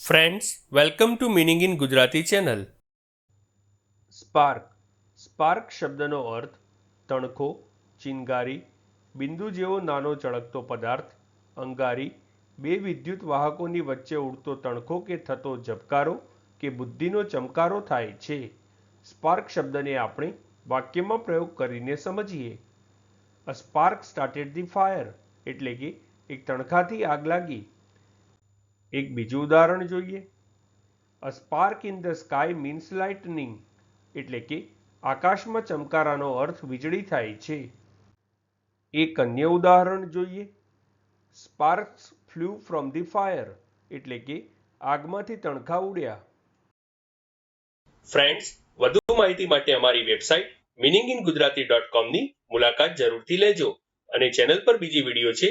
Friends welcome to meaning in Gujarati channel spark spark શબ્દનો અર્થ તણખો ચિનગારી બિંદુ જેવો નાનો ચળકતો પદાર્થ અંગારી બે વિદ્યુત વાહકોની વચ્ચે ઉડતો તણખો કે થતો ઝબકારો કે બુદ્ધિનો ચમકારો થાય છે સ્પાર્ક શબ્દને આપણે વાક્યમાં પ્રયોગ કરીને સમજીએ a spark started the fire એટલે કે એક તણખાથી આગ લાગી એક બીજું ઉદાહરણ જોઈએ. A spark in the sky means lightning એટલે કે આકાશમાં ચમકારાનો અર્થ વીજળી થાય છે. એક અન્ય ઉદાહરણ જોઈએ. Sparks flew from the fire એટલે કે આગમાંથી તણખા ઉડ્યા. ફ્રેન્ડ્સ વધુ માહિતી માટે અમારી website meaning in Gujarati dot કોમની મુલાકાત જરૂરથી લેજો અને ચેનલ પર બીજી વીડિયો છે